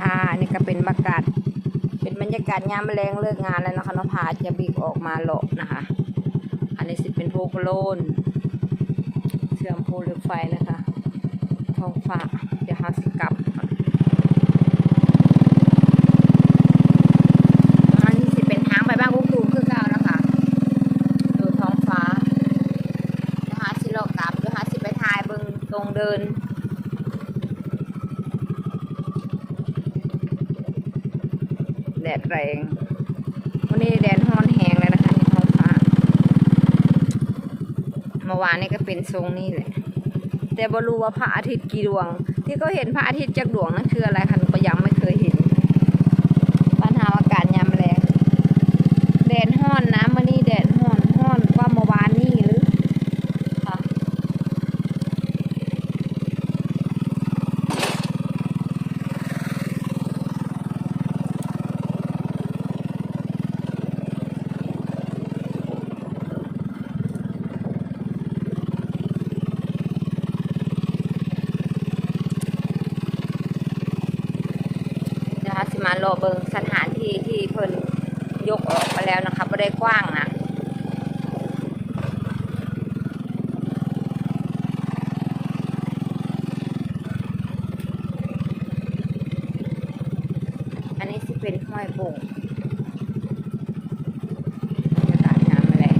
ค่ะนี่ก็เป็นบรรยากาศ เป็นบรรยากาศยามแมลงเลิกงานแล้วนะคะน้องพาจะบิกออกมาเลาะนะคะ อันนี้สิเป็นโพกโลนเชื่อมโพเรือไฟนะคะท้องฟ้าเดี๋ยวหาสิกลับอันนี้สิเป็นทางไปบ้านกุ๊กตูมคือเก่านะคะดูท้องฟ้าเดี๋ยวหาสิเลาะกลับเดี๋ยวหาสิไปถ่ายเบิ่งตรงเดิน แดดแรง วันนี้แดดฮ้อนแหงเลยนะคะที่ท้องฟ้า เมื่อวา นี่ก็เป็นทรงนี้แหละ แต่บรูว่าพระอาทิตย์กี่ดวง ที่เขาเห็นพระอาทิตย์จากดวงนั่นคืออะไรคะหนูก็ยังไม่เคยเห็นปัญหาอากาศยามแรงแดดฮ้อนนะมื่อนี้แดดฮ้อนฮ้อนกว่าเมื่อวานนี้หรือค่ะ นะคะสิมาโลเบิงสถานที่ที่เพิ่นยกออกมาแล้วนะคะไม่ได้กว้างนะอันนี้สิเป็นห้อยบงบรรยากาศงามเลย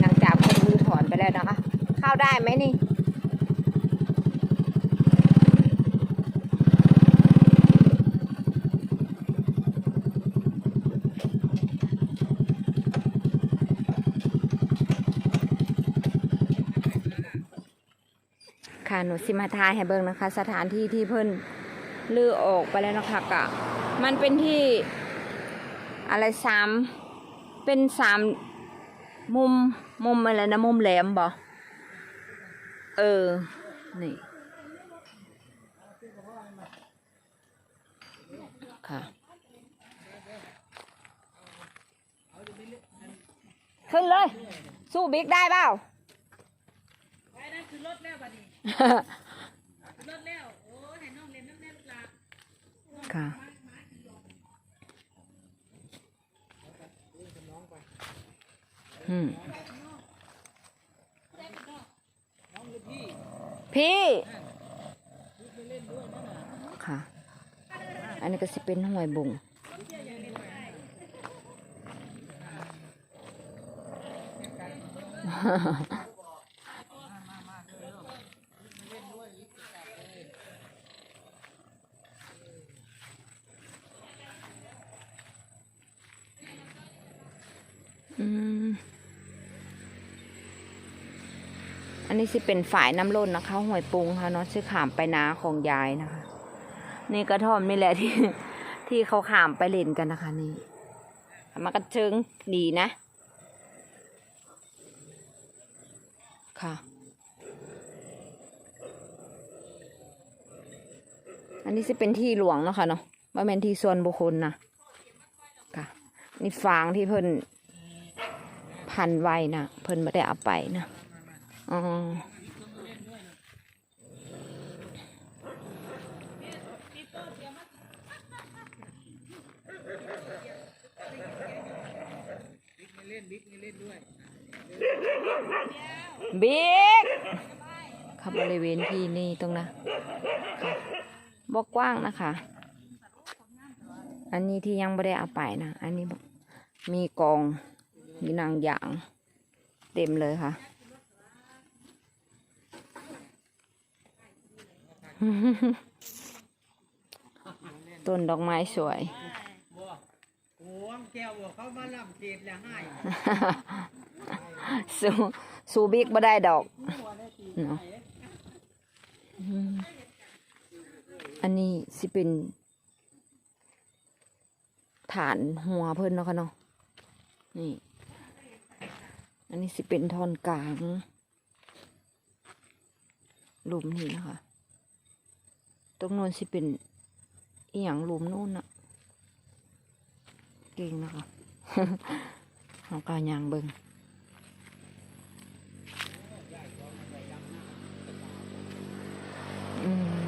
หลังจากคนมือถอนไปแล้วนะคะ เข้าได้ไหมนี่ ค่ะ หนูสิมาทายให้เบิ่งนะคะ สถานที่ที่เพิ่นลือออกไปแล้วนะคะกะมันเป็นที่อะไรสามเป็นสามมุมมุมอะไรนะมุมแหลมบ่เออ นี่ ค่ะขึ้นเลย สู้บิ๊กได้เปล่าไปนั่นคือรถแล้วบัดนี้รถแล้วโอ้ย ค่ะอืมพี่ ค่ะ อันนี้ก็สิเป็นห้วยบุงอืม อันนี้สิเป็นฝ่ายน้ำล้นนะคะห่วยปรุงค่ะเนาะชื่อขามไปนาของยายนะคะ นี่กระท่อมนี่แหละที่ที่เขาขามไปเล่นกันนะคะนี่มันก็เชิงดีนะ ค่ะ อันนี้สิเป็นที่หลวงเนาะค่ะเนาะว่าเป็นที่ส่วนบุคคลนะค่ะ นี่ฟางที่เพิ่น พันไว้นะเพิ่นไม่ได้เอาไปนะอ๋อบิ๊กขับบริเวณที่นี่ตรงนะค่ะบอกกว้างนะคะ อันนี้ที่ยังไม่ได้เอาไปนะ อันนี้มีกอง มีนางอย่าง เต็มเลยค่ะ ต้นดอกไม้สวยโอ้งแก้วบอกเขามาลำเกตแล้วให้สูสูบิ๊กบ่ได้ดอกเนาะอืมอันนี้สิเป็นฐานหัวเพิ่นเนาะค่ะเนาะนี่ อันนี้สิเป็นทอนกลางหลุมนี่นะคะ ตรงโน้นสิเป็นอีหยังหลุมโน้นน่ะเก่งนะคะเขาก็ยางเบิงอืม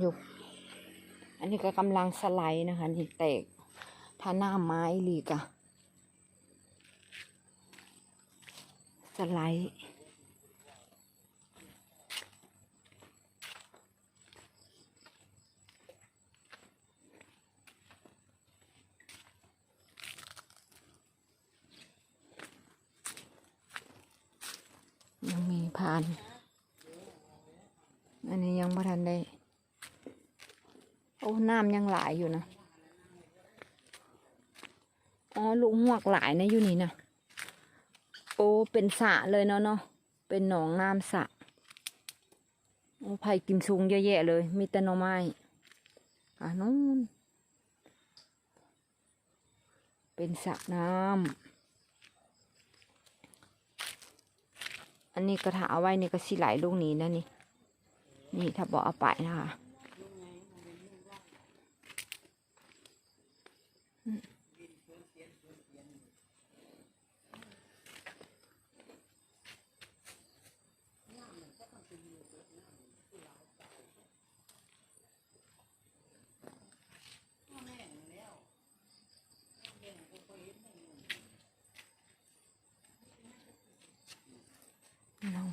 อยู่ อันนี้ก็กำลังสไลด์นะคะนี่แตกถ้าหน้าไม้ลีกะสไลด์ยังมีผ่าน อันนี้ยังไม่ทันได้ อ้น้ำยังหลายอยู่นะ อ๋อลูกหวกหลายนะอยู่นี่นะโอ้เป็นสะเลยเนาะเนาะเป็นหนองน้ำสะโอ้ไผ่กิมซุงเยอะแยะเลย มีแต่หน่อไม้อ่านู้นเป็นสระน้ำอันนี้กระถาเอาไว้นี่ก็สิไหลลูกนี้นะนี่ นี่ถ้าบอกเอาไปนะคะ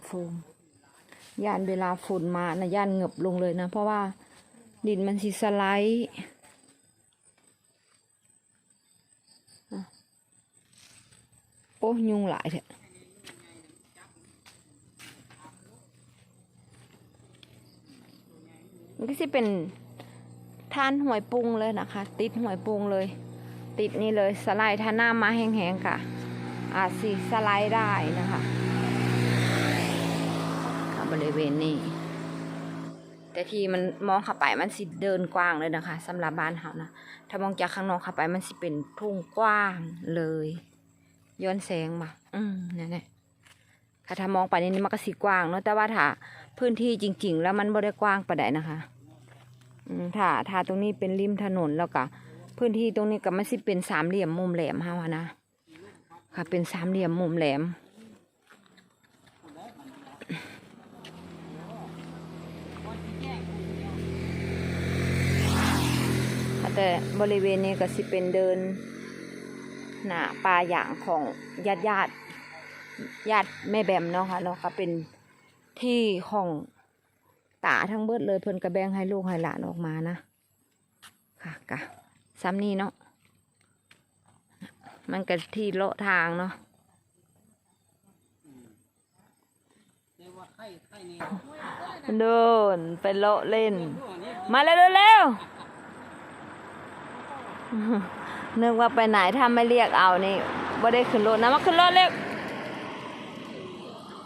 โฟมย่านเวลาฝนมานะย่านเงบลงเลยนะ เพราะว่าดินมันสิสไลด์โอ้ยุงหลายเถอะมันก็สิเป็นทานหวยปรุงเลยนะคะ ติดหวยปรุงเลย ติดนี่เลยสไลด์ถ้าหน้ามาแห้งๆค่ะ อาจสิสไลด์ได้นะคะ บริเวณนี้ แต่ที่มันมองเข้าไปมันสิเดินกว้างเลยนะคะสำหรับบ้านเขานะถ้ามองจากข้างนอกเข้าไปมันสิเป็นทุ่งกว้างเลยย้อนแสงมาอืมนั่นแหละค่ะถ้ามองไปนนี้มันก็สิกว้างเนาะแต่ว่าถ้าพื้นที่จริง ๆ แล้วมันบ่ได้กว้างปานใดนะคะอืมถ้าถ้าตรงนี้เป็นริมถนนแล้วก็พื้นที่ตรงนี้ก็มันสิเป็นสามเหลี่ยมมุมแหลมเฮานะค่ะเป็นสามเหลี่ยมมุมแหลม แต่บริเวณนี้ก็สิเป็นเดินหน้าป่าอย่างของญาติญาติญาติแม่แบมเนาะค่ะเนาะค่ะเป็นที่ของตาทั้งเบิดเลยเพิ่นกระแบงให้ลูกให้หลานออกมานะค่ะกะซ้ำนี่เนาะมันก็ที่เลาะทางเนาะเรียกว่าไข่ไข่นี่เดินไปเลาะเล่น มาเร็วเร็ว นึกว่าไปไหนถ้าไม่เรียกเอานี่บ่ได้ขึ้นรถนะมาขึ้นรถเร็ว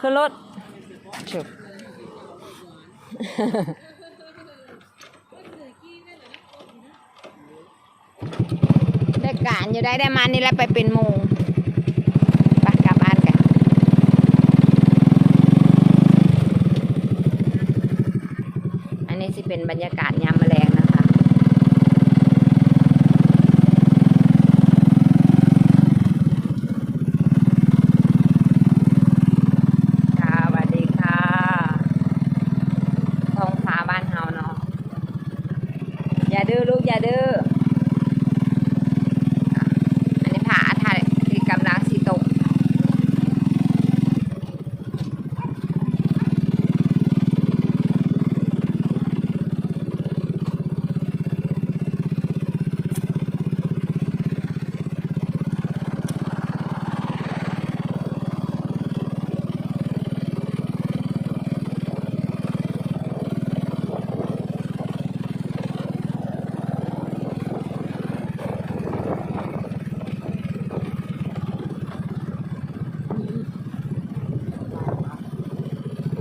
ขึ้นรถชึบได้การอยู่ได้ได้มานี่แล้วไปเป็นโมงไปกลับบ้านกัน อันนี้สิเป็นบรรยากาศยามแมลงนะคะ ค่ะสวัสดีค่ะท้องฟ้าบ้านเฮาเนาะ อย่าดื้อลูกอย่าดื้ออะอันนี้ผาท่าที่กำลังสีตก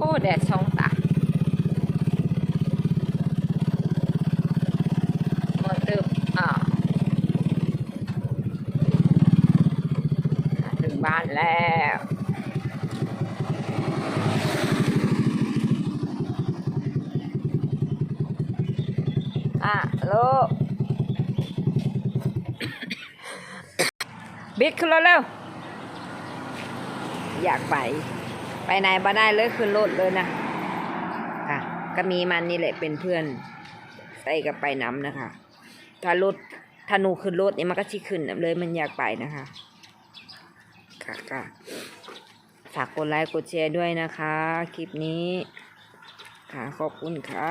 โอ้ แดดช่องตาหมดตึบอ่าถึงบ้านแล้วอะลโลบิ๊กขึ้นเร็วอยากไป ไปไหนบ้าได้เลยขึ้นรถเลยนะค่ะก็มีมันนี่แหละเป็นเพื่อนใส่กับไปน้ำนะคะ ถ้ารถถ้าหนูขึ้นรถเนี่ยมันก็ชิขึ้นเลยมันอยากไปนะคะค่ะค่ะฝากกดไลค์กดแชร์ด้วยนะคะ คลิปนี้ค่ะขอบคุณค่ะ